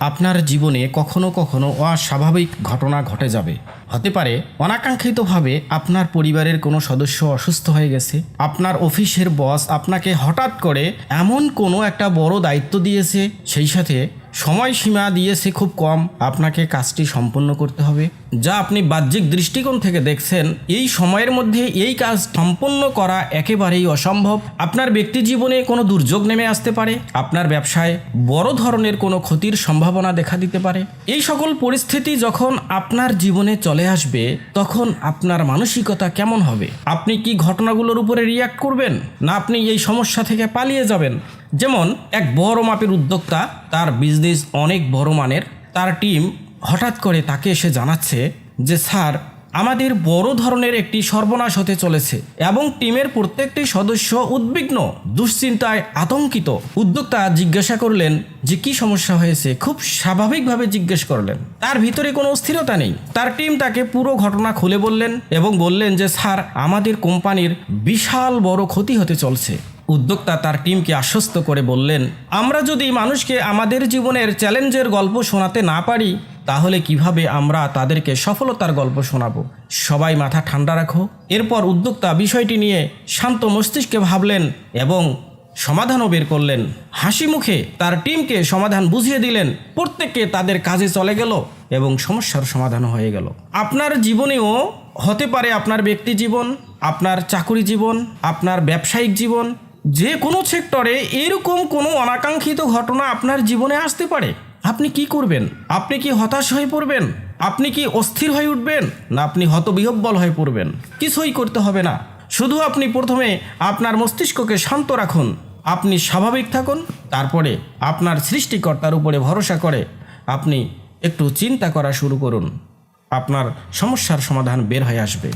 আপনার জীবনে কখনো কখনো অস্বাভাবিক ঘটনা ঘটে যাবে। হতে পারে অনাকাঙ্ক্ষিতভাবে আপনার পরিবারের কোনো সদস্য অসুস্থ হয়ে গেছে। আপনার অফিসের বস আপনাকে হঠাৎ করে এমন কোনো একটা বড় দায়িত্ব দিয়েছে, সেই সাথে সময়সীমা দিয়েছে খুব কম আপনাকে কাজটি সম্পন্ন করতে হবে। যা আপনি বাহ্যিক দৃষ্টিকোণ থেকে দেখছেন, এই সময়ের মধ্যে এই কাজ সম্পন্ন করা একেবারেই অসম্ভব। আপনার ব্যক্তি জীবনে কোনো দুর্যোগ নেমে আসতে পারে, আপনার ব্যবসায় বড় ধরনের কোনো ক্ষতির সম্ভাবনা দেখা দিতে পারে। এই সকল পরিস্থিতি যখন আপনার জীবনে চলে আসবে, তখন আপনার মানসিকতা কেমন হবে? আপনি কি ঘটনাগুলোর উপরে রিয়াক্ট করবেন? না আপনি এই সমস্যা থেকে পালিয়ে যাবেন? যেমন এক বড় মাপের উদ্যোক্তা, তার বিজনেস অনেক বড় মানের, তার টিম হঠাৎ করে তাকে এসে জানাচ্ছে যে, স্যার, আমাদের বড় ধরনের একটি সর্বনাশ হতে চলেছে এবং টিমের প্রত্যেকটি সদস্য উদ্বিগ্ন, দুশ্চিন্তায় আতঙ্কিত। উদ্যোক্তা জিজ্ঞাসা করলেন যে, কি সমস্যা হয়েছে? খুব স্বাভাবিকভাবে জিজ্ঞেস করলেন। তার ভিতরে কোনো অস্থিরতা নেই। তার টিম তাকে পুরো ঘটনা খুলে বললেন এবং বললেন যে, স্যার, আমাদের কোম্পানির বিশাল বড় ক্ষতি হতে চলছে। উদ্যোক্তা তার টিমকে আশ্বস্ত করে বললেন, আমরা যদি মানুষকে আমাদের জীবনের চ্যালেঞ্জের গল্প শোনাতে না পারি, তাহলে কীভাবে আমরা তাদেরকে সফলতার গল্প শোনাবো? সবাই মাথা ঠান্ডা রাখো। এরপর উদ্যোক্তা বিষয়টি নিয়ে শান্ত মস্তিষ্কে ভাবলেন এবং সমাধানও বের করলেন। হাসি মুখে তার টিমকে সমাধান বুঝিয়ে দিলেন, প্রত্যেককে তাদের কাজে চলে গেল এবং সমস্যার সমাধান হয়ে গেল। আপনার জীবনেও হতে পারে আপনার ব্যক্তি জীবন, আপনার চাকুরি জীবন, আপনার ব্যবসায়িক জীবন যে কোনো সেক্টরে এরকম কোনো অনাকাঙ্ক্ষিত ঘটনা আপনার জীবনে আসতে পারে। আপনি কি করবেন? আপনি কি হতাশ হয়ে পড়বেন? আপনি কি অস্থির হয়ে উঠবেন? না, আপনি হতবিহব্বল হয়ে পড়বেন। কিছুই করতে হবে না। শুধু আপনি প্রথমে আপনার মস্তিষ্ককে শান্ত রাখুন। আপনি স্বাভাবিক থাকুন। তারপরে আপনার সৃষ্টিকর্তার উপরে ভরসা করে আপনি একটু চিন্তা করা শুরু করুন। আপনার সমস্যার সমাধান বের হয়ে আসবে।